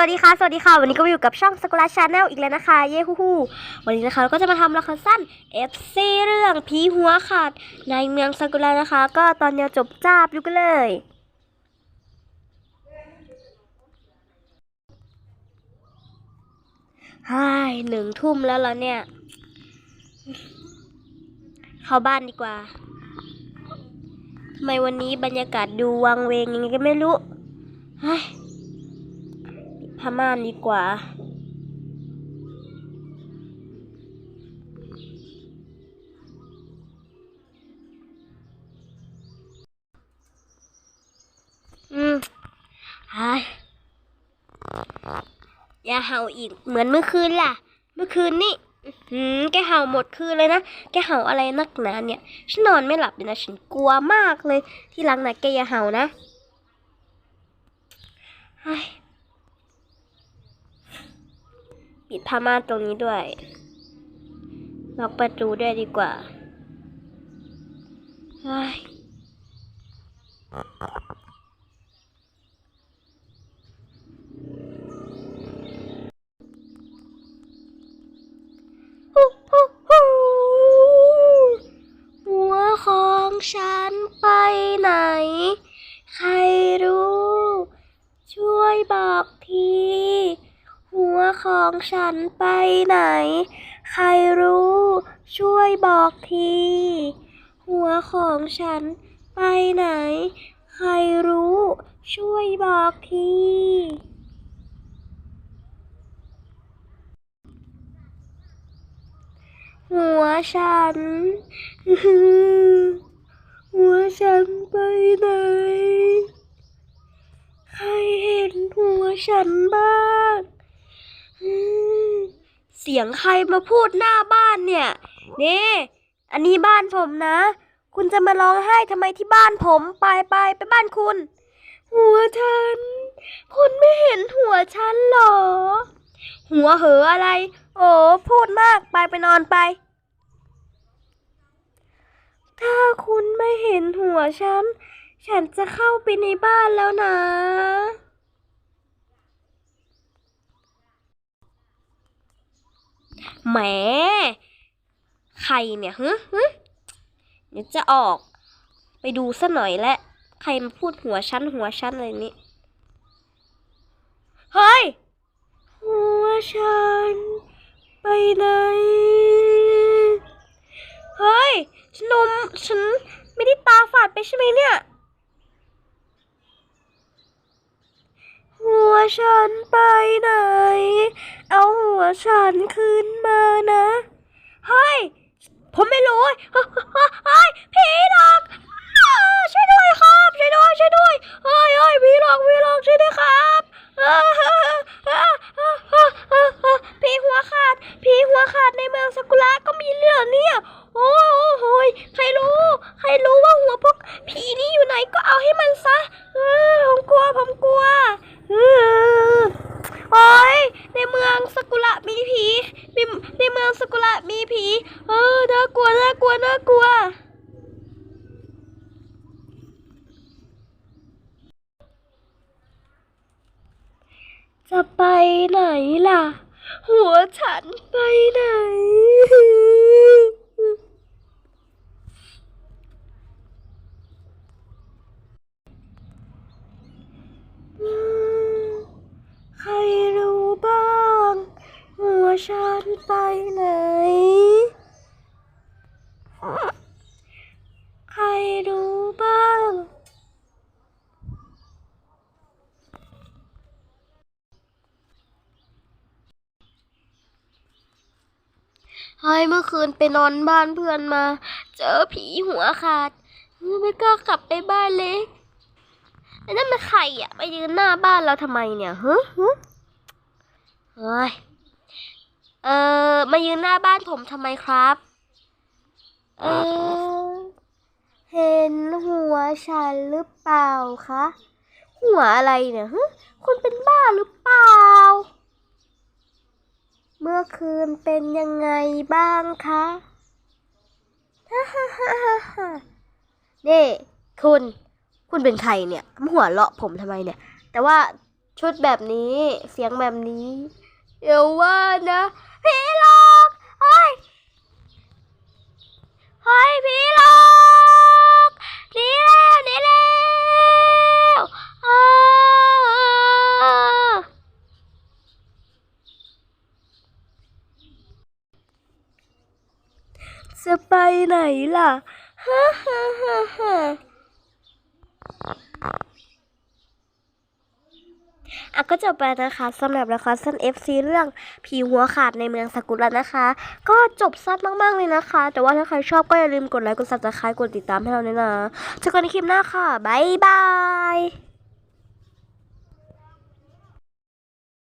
วัสดีค่ะ สวัสดีค่ะ วันนี้ก็มาอยู่กับช่องสกุลาชาแนลอีกแล้วนะคะ เย้ฮู้ฮู้วันนี้นะคะเราก็จะมาทำละครสั้น FC เรื่องผีหัวขาดในเมืองสกุลานะคะ ก็ตอนเดียวจบจ้าบอยู่กันเลยฮ่ายหนึ่งทุ่มแล้วเรอเนี่ย เข้าบ้านดีกว่าทำไมวันนี้บรรยากาศดูวังเวงยังไงก็ไม่รู้เฮ้ พม่านดีกว่า อืมหายอย่าเห่าอีกเหมือนเมื่อคืนล่ะ เมื่อคืนนี่อื้อหืมแกเห่าหมดคืนเลยนะ แกเห่าอะไรนักหนาเนี่ย ฉันนอนไม่หลับเลยนะ ฉันกลัวมากเลย ที่หลังนะแกอย่าเห่านะเฮ้ย ปิดผ้าม่านตรงนี้ด้วยล็อกประตูด้วยดีกว่า ของฉันไปไหน ใครรู้ ช่วยบอกที หัวของฉันไปไหน ใครรู้ ช่วยบอกทีหัวฉัน หัวฉันไปไหน ใครเห็นหัวฉันบ้าง สียงใครมาพูดหน้าบ้านเนี่ย นี่ อันนี้บ้านผมนะ คุณจะมาร้องไห้ทำไมที่บ้านผม ไปไปไปบ้านคุณ หัวฉัน คุณไม่เห็นหัวฉันหรอ หัวเหออะไร โอ้พูดมากไปไปนอนไป ถ้าคุณไม่เห็นหัวฉัน ฉันจะเข้าไปในบ้านแล้วนะ แหมใครเนี่ยฮึฮึเดี๋ยวจะออก ไปดูซะหน่อยแหละ ใครมาพูดหัวฉันหัวฉันอะไรนี่เฮ้ย หัวฉัน ไปไหน เฮ้ยฉันนมฉันไม่ได้ตาฝาดไปใช่ไหมเนี่ย หัว ฉันไปไหน เอาหัวฉันคืนมานะ เฮ้ย ผมไม่รู้เฮ้ยผีหลอกอ้าวช่วยด้วยครับ ช่วยด้วยช่วยด้วย เฮ้ยเฮ้ยผีหลอกผีหลอกช่วยด้วยครับอ้าวอ้าวอ้าวอ้าวอ้าวอ้าวผีหัวขาด ผีหัวขาดในเมืองซากุระก็มีเรื่องเนี่ย โอ้โหโหยใครรู้ ใครรู้ว่าหัวพวกผีนี่อยู่ไหนก็เอาให้มันซะเออผมกลัว ผมกลัวเออโอ้ย ในเมืองสกุระมีผีมีในเมืองสกุระมีผี เออ น่ากลัว น่ากลัว น่ากลัว จะไปไหนล่ะ หัวฉันไปไหน อืมใครรู้บ้าง หัวฉัน ไปไหน ใครรู้บ้าง เฮ้ยเมื่อคืนไปนอนบ้านเพื่อนมา เจอผีหัวขาด ไม่กล้ากลับไปบ้านเลยไอ้นั่นมันใครอะมายืนหน้าบ้านเราทำไมเนี่ยฮึฮึเฮ้ย ออ มายืนหน้าบ้านผมทำไมครับ เออ เห็นหัวฉันหรือเปล่าคะ หัวอะไรเนี่ยฮึคุณเป็นบ้าหรือเปล่า เมื่อคืนเป็นยังไงบ้างคะฮ่าฮ่าฮ่าฮ่าฮ่านี่คุณ คุณเป็นใครเนี่ยมาหัวเราะผมทำไมเนี่ย แต่ว่าชุดแบบนี้ เสียงแบบนี้ เดี๋ยวว่านะผีหลอกเฮ้ยเฮ้ยผีหลอกหนีแล้วหนีแล้วอ้าจะ ไหนล่ะฮ่าฮ่าฮ่าฮ่าอะก็จบไปนะคะสำหรับละครสั้น FC เรื่องผีหัวขาดในเมืองสกุลแล้วนะคะ ก็จบสั้นมากๆเลยนะคะ แต่ว่าถ้าใครชอบก็อย่าลืมกดไลค์กด subscribe กดติดตามให้เราด้วยนะเจอกันในคลิปหน้าค่ะ บ๊ายบาย